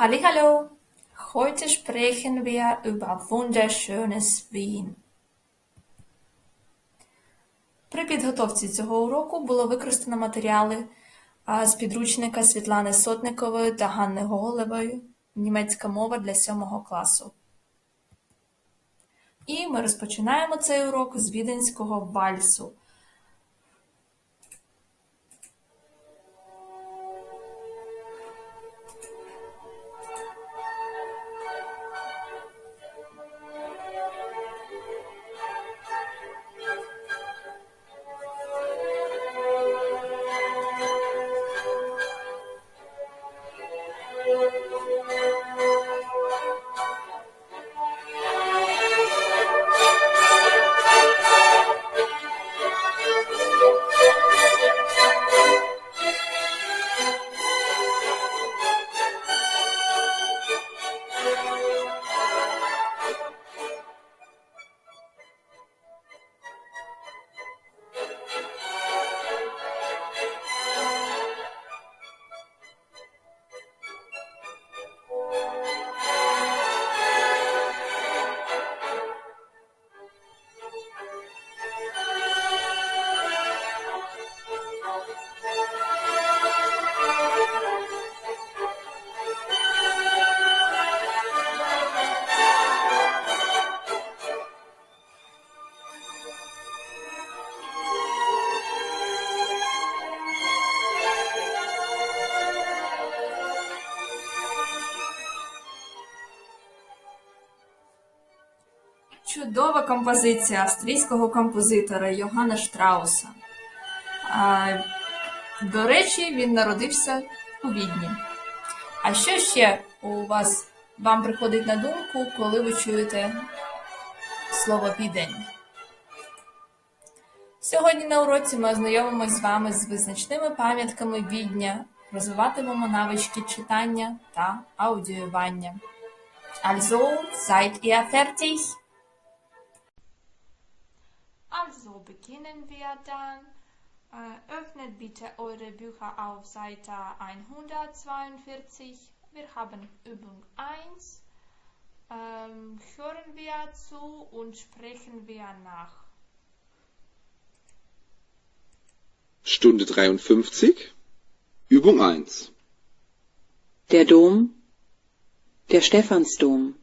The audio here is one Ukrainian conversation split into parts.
Hallihallo! Heute sprechen wir über wunderschönes Wien. При підготовці цього уроку було використано матеріали з підручника Світлани Сотникової та Ганни Гоголевої «Німецька мова для 7 класу». І ми розпочинаємо цей урок з віденського вальсу. Композиція австрійського композитора Йоганна Штрауса. До речі, він народився у Відні. А що ще у вас вам приходить на думку, коли ви чуєте слово відень? Сьогодні на уроці ми ознайомимось з вами з визначними пам'ятками відня, розвиватимемо навички читання та аудіювання. Also, seid ihr fertig? Also beginnen wir dann. Äh, öffnet bitte eure Bücher auf Seite 142. Wir haben Übung 1. Ähm, hören wir zu und sprechen wir nach. Stunde 53, Übung 1. Der Dom, der Stephansdom,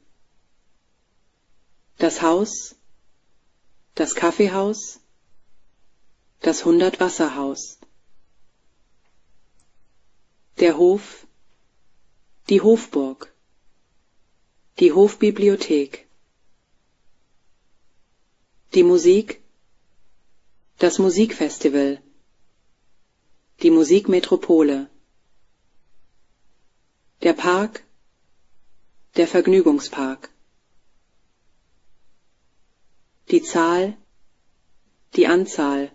das Haus, das Kaffeehaus, das Hundertwasserhaus, der Hof, die Hofburg, die Hofbibliothek, die Musik, das Musikfestival, die Musikmetropole, der Park, der Vergnügungspark, die Zahl, die Anzahl,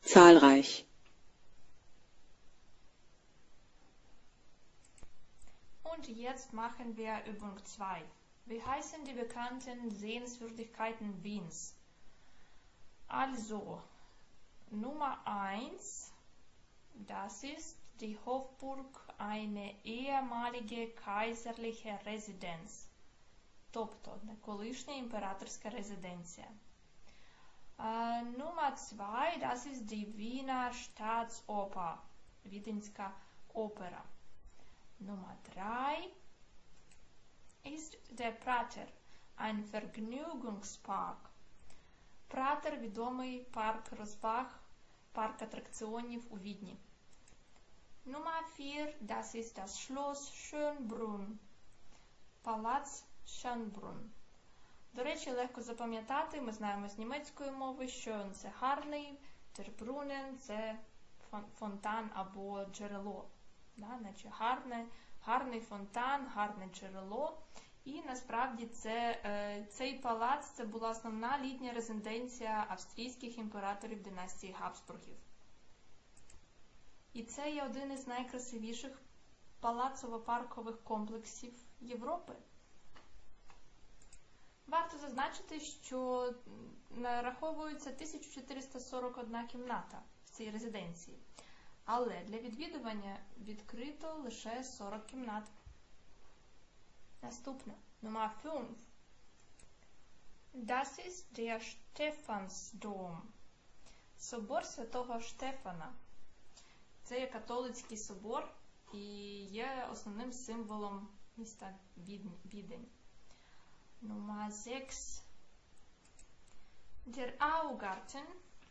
zahlreich. Und jetzt machen wir Übung 2. Wie heißen die bekannten Sehenswürdigkeiten Wiens? Also, Nummer 1, das ist die Hofburg, eine ehemalige kaiserliche Residenz. Тобто колишня імператорська резиденція. Äh, Nummer 2, das ist die Wiener Staatsoper, Віденська опера. Nummer 3 ist der Prater, ein Vergnügungspark. Пратер відомий парк розваг, парк атракціонів у Відні. Nummer 4, das ist das Schloss Schönbrunn, палац Schönbrunn. До речі, легко запам'ятати, ми знаємо з німецької мови, що це гарний, тербрунен це фонтан або джерело. Да? Значить, гарне, гарний фонтан, гарне джерело. І насправді це, е, цей палац це була основна літня резиденція австрійських імператорів династії Габсбургів. І це є один із найкрасивіших палацово-паркових комплексів Європи. Варто зазначити, що нараховується 1441 кімната в цій резиденції, але для відвідування відкрито лише 40 кімнат. Наступне. Nummer 5. Das ist der Stephansdom. Собор святого Штефана. Це є католицький собор і є основним символом міста Відень. Nummer 6. Der Augarten,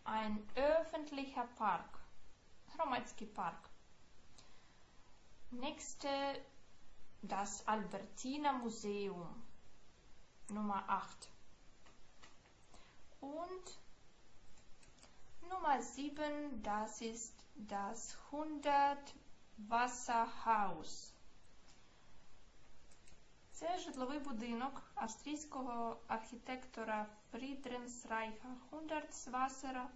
ein öffentlicher Park, Hromadski Park. Nächste, das Albertina Museum, Nummer 8. Und Nummer 7, das ist das 100 Wasserhaus. Це житловий будинок австрійського архітектора Фрідренсрайха Хундарцвасера,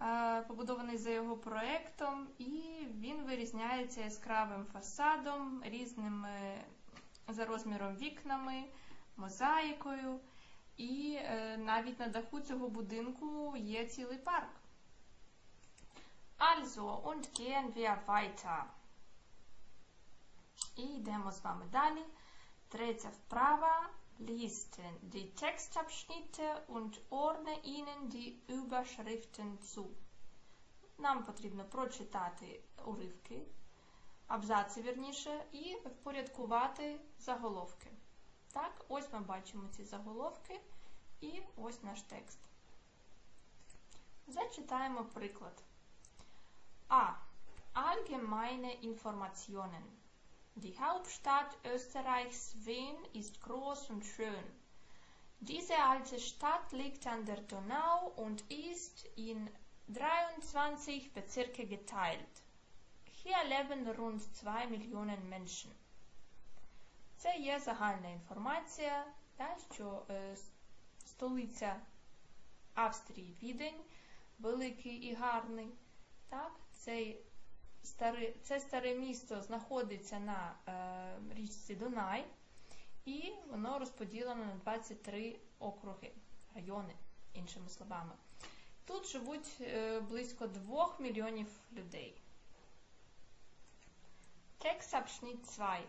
е, побудований за його проектом, і він вирізняється яскравим фасадом, різними за розміром вікнами, мозаїкою. І е, навіть на даху цього будинку є цілий парк. Also, und gehen wir weiter. І йдемо з вами далі. Третя вправа. Listen die Textabschnitte und ordne ihnen die Überschriften zu. Нам потрібно прочитати уривки, абзаци вірніше, і впорядкувати заголовки. Так, ось ми бачимо ці заголовки і ось наш текст. Зачитаємо приклад. А. Allgemeine Informationen. Die Hauptstadt Österreichs Wien ist groß und schön. Diese alte Stadt liegt an der Donau und ist in 23 Bezirke geteilt. Hier leben rund 2 Millionen Menschen. Це є загальна інформація, та, що е, столиця Австрії Відень, великий і гарний. Так, цей старе, це старе місто знаходиться на е, річці Дунай, і воно розподілено на 23 округи, райони, іншими словами. Тут живуть е, близько 2 мільйонів людей. Textabschnitt 2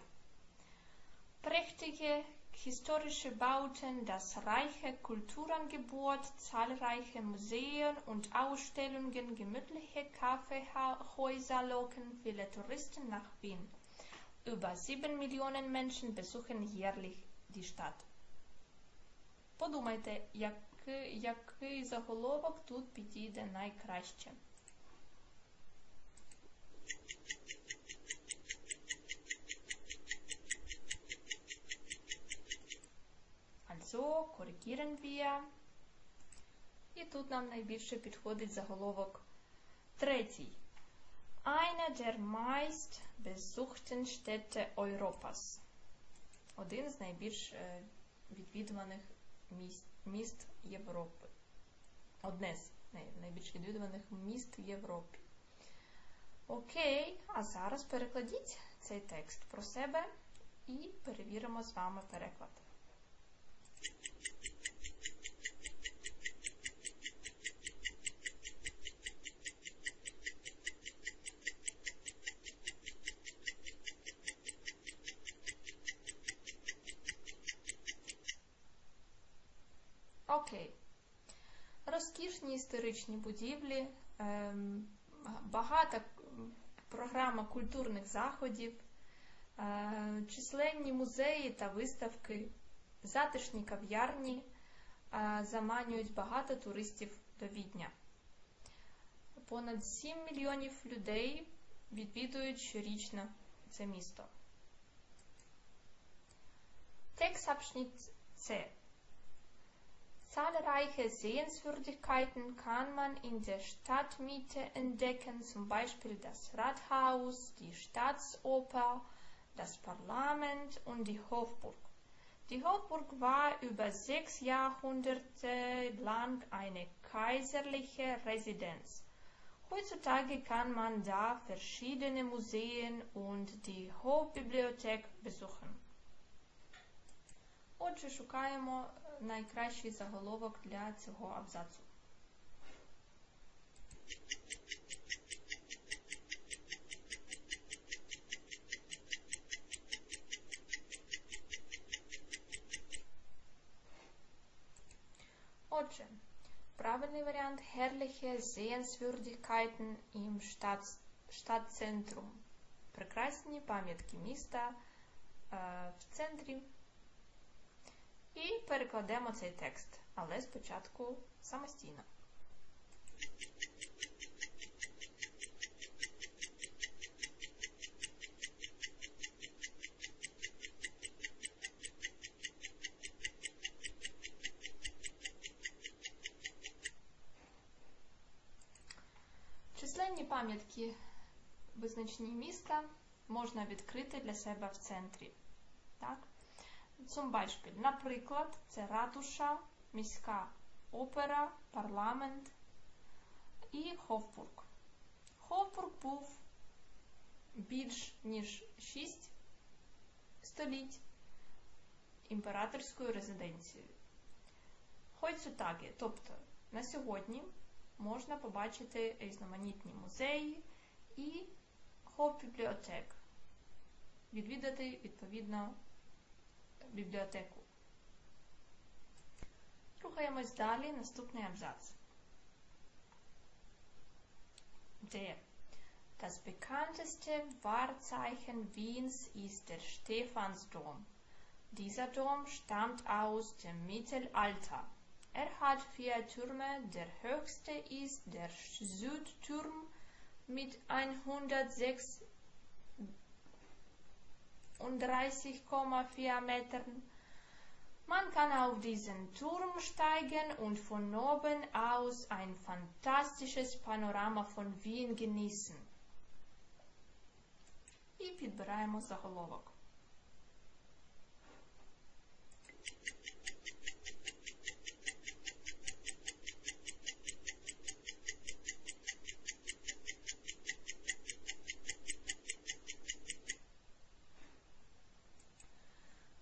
prächtige historische Bauten, das reiche Kulturangebot, zahlreiche Museen und Ausstellungen, gemütliche Kaffeehäuser locken viele Touristen nach Wien. Über sieben Millionen Menschen besuchen jährlich die Stadt. Подумайте, який, який заголовок тут підійде найкраще. Also korrigieren wir. І тут нам найбільше підходить заголовок третій. Eine der meist besuchten Städte Europas. Один з найбільш е, відвідуваних міст, міст Європи. Одне з найбільш відвідуваних міст Європі. Окей, а зараз перекладіть цей текст про себе і перевіримо з вами переклад. Історичні будівлі, ем, багата програма культурних заходів, е, численні музеї та виставки, затишні кав'ярні е, заманюють багато туристів до Відня. Понад 7 мільйонів людей відвідують щорічно це місто. Textabschnitt. Zahlreiche Sehenswürdigkeiten kann man in der Stadtmitte entdecken, zum Beispiel das Rathaus, die Staatsoper, das Parlament und die Hofburg. Die Hofburg war über sechs Jahrhunderte lang eine kaiserliche Residenz. Heutzutage kann man da verschiedene Museen und die Hofbibliothek besuchen. Отже, шукаємо найкращий заголовок для цього абзацу. Отже, правильний варіант herrliche Sehenswürdigkeiten im Stadtzentrum. Прекрасні пам'ятки міста е, в центрі. Перекладемо цей текст, але спочатку самостійно. Численні пам'ятки визначні міста можна відкрити для себе в центрі. Так? Zum Beispiel, наприклад, це ратуша, міська опера, парламент і Хофбург. Хофбург був більш ніж 6 століть імператорською резиденцією. Heutzutage, тобто на сьогодні можна побачити різноманітні музеї і Hofbibliothek. Відвідати відповідно бібліотеку. Рухаємось далі. Наступний абзац. Der. Das bekannteste Wahrzeichen Wiens ist der Stephansdom. Dieser Dom stammt aus dem Mittelalter. Er hat vier Türme. Der höchste ist der Südturm mit 136,4 Metern. Man kann auf diesen Turm steigen und von oben aus ein fantastisches Panorama von Wien genießen. І підбираємо заголовок.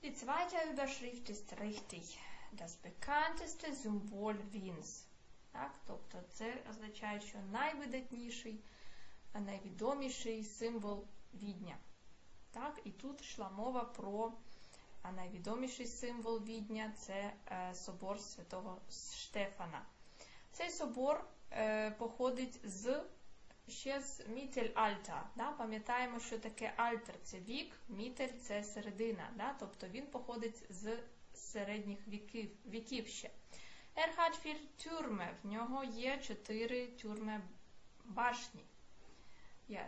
Die zweite Überschrift ist richtig. Das bekannteste Symbol Wiens. Так, тобто це означає, що найвидатніший, найвідоміший символ Відня. Так, і тут йшла мова про найвідоміший символ Відня це е, собор святого Штефана. Цей собор е, походить з ще з Мітель-Альта. Да? Пам'ятаємо, що таке Альтер це вік, Мітель це середина. Да? Тобто він походить з середніх віків, віків ще. Vier Türme, в нього є чотири тюрми башні.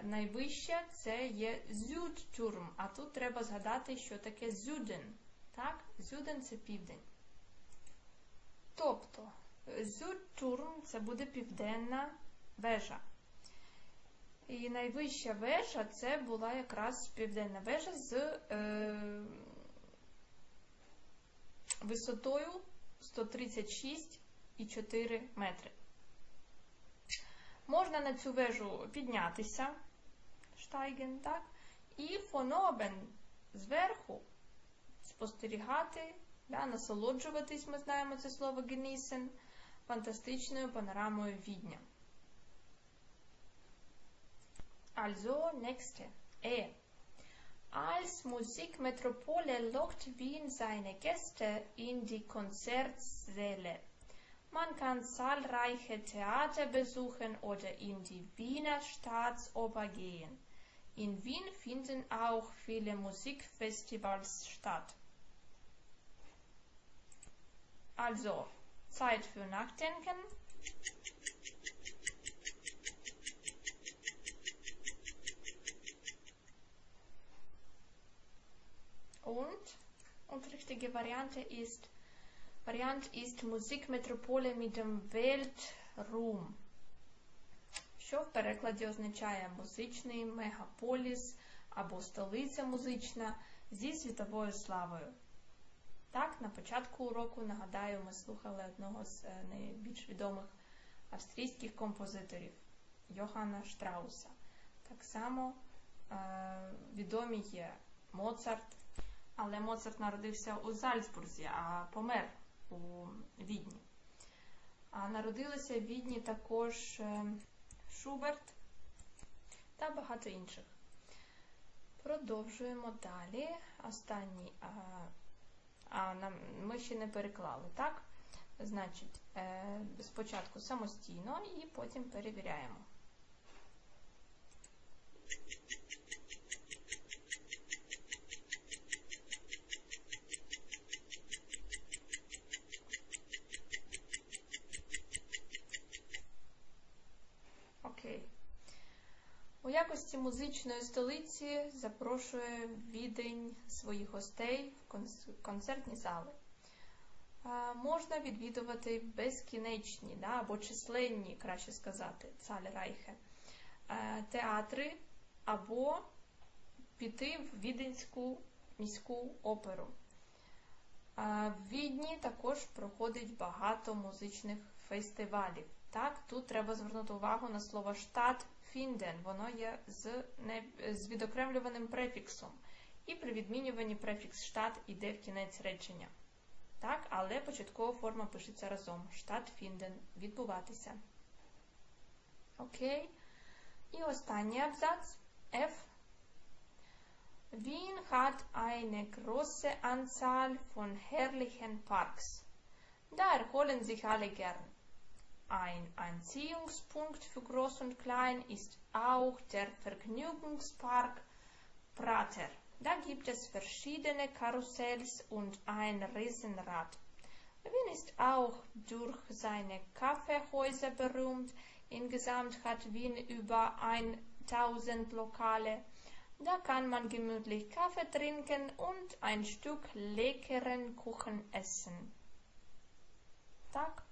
Найвища це є Зюдтюрм, а тут треба згадати, що таке Зюден. Так? Зюден це південь. Тобто, Зюдтюрм це буде південна вежа. І найвища вежа це була якраз південна вежа з е, висотою 136,4 метри. Можна на цю вежу піднятися, штайген, так? І фонобен зверху спостерігати, да, насолоджуватись, ми знаємо це слово genießen, фантастичною панорамою відня. Also, nächste. E. Als Musikmetropole lockt Wien seine Gäste in die Konzertsäle. Man kann zahlreiche Theater besuchen oder in die Wiener Staatsoper gehen. In Wien finden auch viele Musikfestivals statt. Also, Zeit für Nachdenken. Und, und richtige Variante ist, Variant ist Musikmetropole mit dem Weltruhm. Що в перекладі означає музичний мегаполіс або столиця музична зі світовою славою. Так, на початку уроку, нагадаю, ми слухали одного з е, найбільш відомих австрійських композиторів Йоханна Штрауса. Так само е, відомі є Моцарт, але Моцарт народився у Зальцбурзі, а помер у Відні. А народилися в Відні також е, Шуберт та багато інших. Продовжуємо далі. Останній. А, а нам, ми ще не переклали, так? Значить, е, спочатку самостійно і потім перевіряємо. У якості музичної столиці запрошує Відень своїх гостей в концертні зали. Е, Можна відвідувати безкінечні да, або численні, краще сказати, цалерайхи, е, театри або піти в Віденську міську оперу. Е, В Відні також проходить багато музичних фестивалів. Так, тут треба звернути увагу на слово штат фінден. Воно є з, не, з відокремлюваним префіксом. І при відмінюванні префікс штат іде в кінець речення. Так, але початкова форма пишеться разом. Штат фінден відбуватися. Окей. І останній абзац F. Wien hat eine große Anzahl von herrlichen Parks. Da erholen sich alle gern. Ein Anziehungspunkt für Groß und Klein ist auch der Vergnügungspark Prater. Da gibt es verschiedene Karussells und ein Riesenrad. Wien ist auch durch seine Kaffeehäuser berühmt. Insgesamt hat Wien über 1000 Lokale. Da kann man gemütlich Kaffee trinken und ein Stück leckeren Kuchen essen. Tag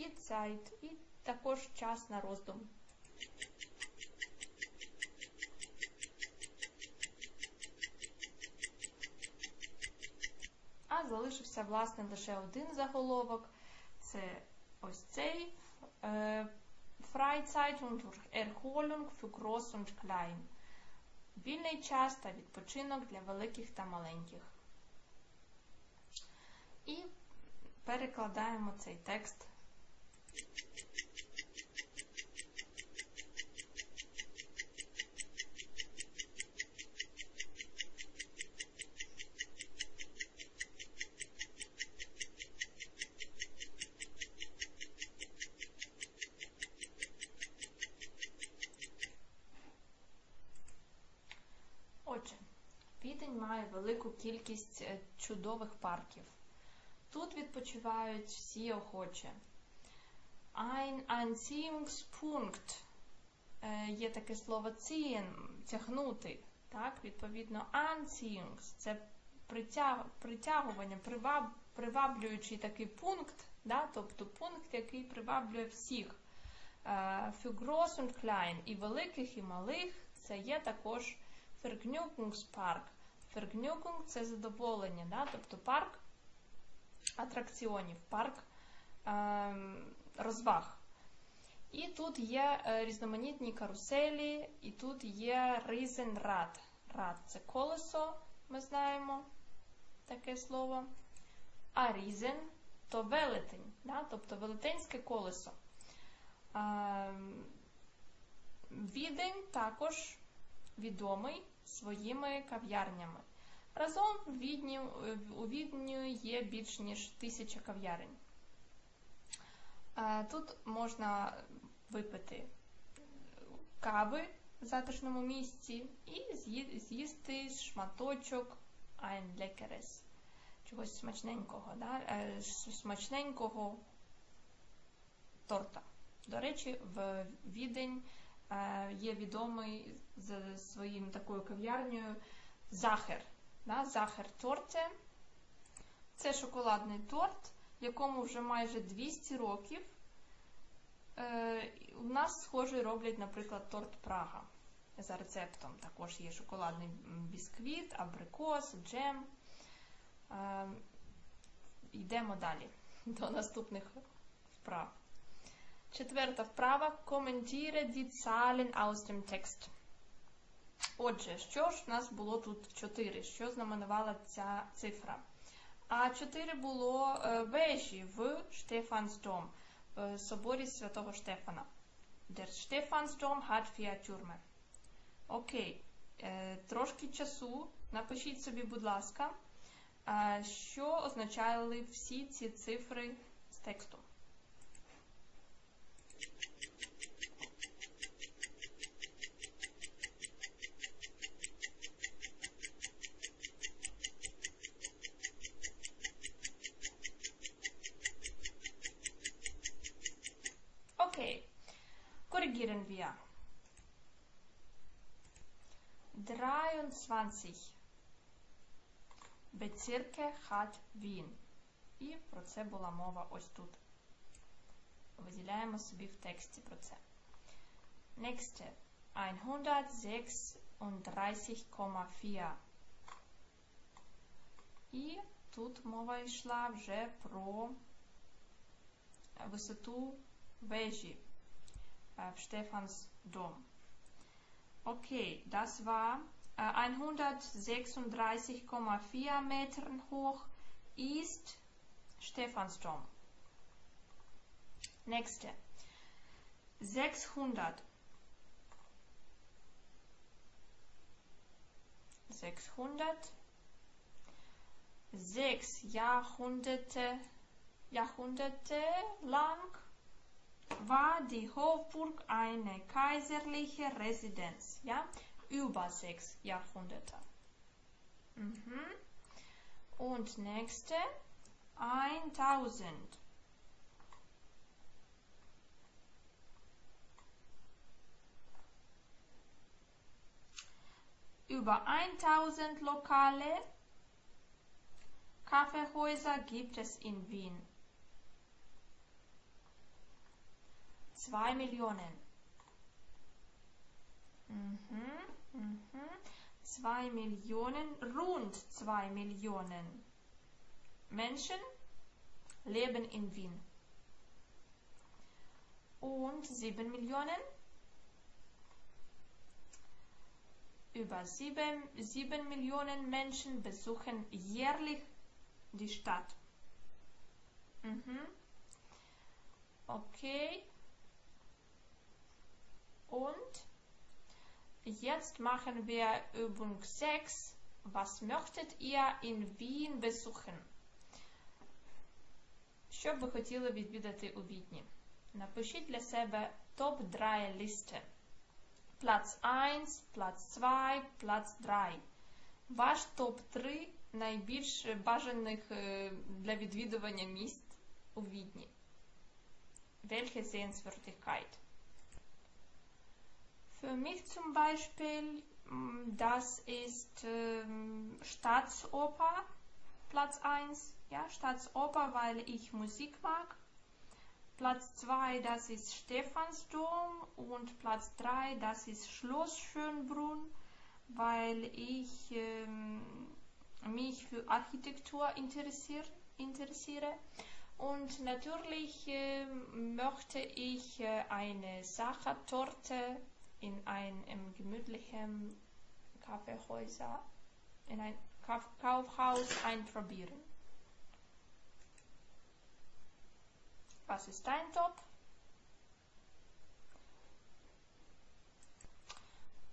і, Zeit, і також час на роздум. А залишився, власне, лише один заголовок. Це ось цей е, Freizeit und Erholung für Groß und Klein. Вільний час та відпочинок для великих та маленьких. І перекладаємо цей текст. Кількість е, чудових парків. Тут відпочивають всі охоче. Ein Anziehungspunkt Е, є таке слово ziehen, тягнути. Так, відповідно, Anziehungs – це притягування, приваб, приваблюючий такий пункт, да, тобто пункт, який приваблює всіх. Е, Für groß und klein і великих, і малих це є також Vergnügungspark. Vergnügung – це задоволення, да, тобто парк атракціонів, парк ем, розваг. І тут є е, різноманітні каруселі, і тут є Riesenrad. Рад це колесо, ми знаємо таке слово. А Різен то велетень, да? тобто велетенське колесо. Ем, Відень також відомий своїми кав'ярнями. Разом в Відні, у Відню є більш ніж тисяча кав'ярень. Е, Тут можна випити кави в затишному місці і з'їсти шматочок leckeres, чогось смачненького, да? е, смачненького торта. До речі, в Відень є відомий за своїм такою кав'ярнею Захер. Да? Захер торте. Це шоколадний торт, якому вже майже 200 років. Е, у нас схожий роблять, наприклад, торт Прага за рецептом. Також є шоколадний бісквіт, абрикос, джем. Е, йдемо далі до наступних вправ. Четверта вправа. Коментіре die Zahlen aus dem Text. Отже, що ж в нас було тут 4? Що знаменувала ця цифра? А 4 було е, вежі в Штефансдом, в соборі святого Штефана. Der Stephansdom hat vier Türme. Окей. Е, Трошки часу. Напишіть собі, будь ласка, е, що означали всі ці цифри з тексту. Korrigieren wir. 23 Bezirke hat Wien. І про це була мова ось тут. Виділяємо собі в тексті про це. Next. 136,4. І тут мова йшла вже про висоту вежі е, в Stephansdom. Okay, das war äh, 136,4 Metern hoch ist Stephansdom. Nächste. 600. 600. Sechs Jahrhunderte, Jahrhunderte lang war die Hofburg eine kaiserliche Residenz, ja, über sechs Jahrhunderte. Mhm. Und nächste, 1000. Über 1000 Lokale, Kaffeehäuser gibt es in Wien. 2 Millionen. Mhm, mhm. 2 Millionen, rund 2 Millionen Menschen leben in Wien. Und 7 Millionen, über 7, 7 Millionen Menschen besuchen jährlich die Stadt. Mhm. Okay. Und jetzt machen wir Übung 6. Was möchtet ihr in Wien besuchen? Що ви хотіли відвідати у Відні? Напишіть для себе топ-3 листи. Плац 1, плац 2, плац 3. Ваш топ-3 найбільш бажаних е, для відвідування місць у Відні. Welche Sehenswürdigkeit? Für mich zum Beispiel, mm, das ist ähm, Staatsoper, Platz 1. Ja, Staatsoper, weil ich Musik mag. Platz 2, das ist Stephansdom. Und Platz 3, das ist Schloss Schönbrunn, weil ich ähm, mich für Architektur interessier interessiere. Und natürlich äh, möchte ich äh, eine Sachertorte in einem gemütlichen Kaffeehäuser, in ein Kauf Kaufhaus einprobieren. Was ist dein Top?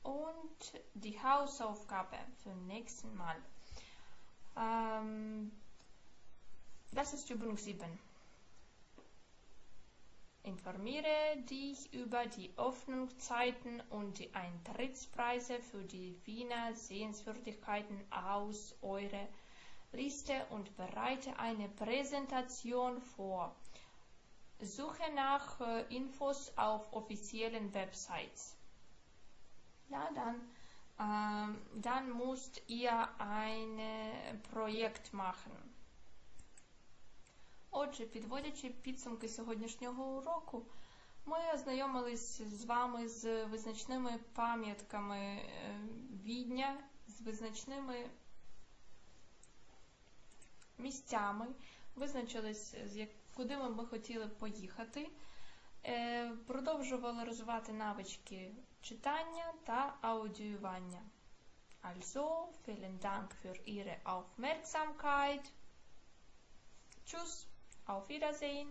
Und die Hausaufgabe für nächsten Mal. Ähm, das ist Übung 7. Informiere dich über die Öffnungszeiten und die Eintrittspreise für die Wiener Sehenswürdigkeiten aus eurer Liste und bereite eine Präsentation vor. Suche nach äh, Infos auf offiziellen Websites. Ja, dann, ähm, dann müsst ihr ein Projekt machen. Отже, підводячи підсумки сьогоднішнього уроку, ми ознайомились з вами з визначними пам'ятками е, Відня, з визначними місцями, визначились, куди ми би хотіли поїхати, е, продовжували розвивати навички читання та аудіювання. Also, vielen Dank für Ihre Aufmerksamkeit. Tschüss, auf Wiedersehen.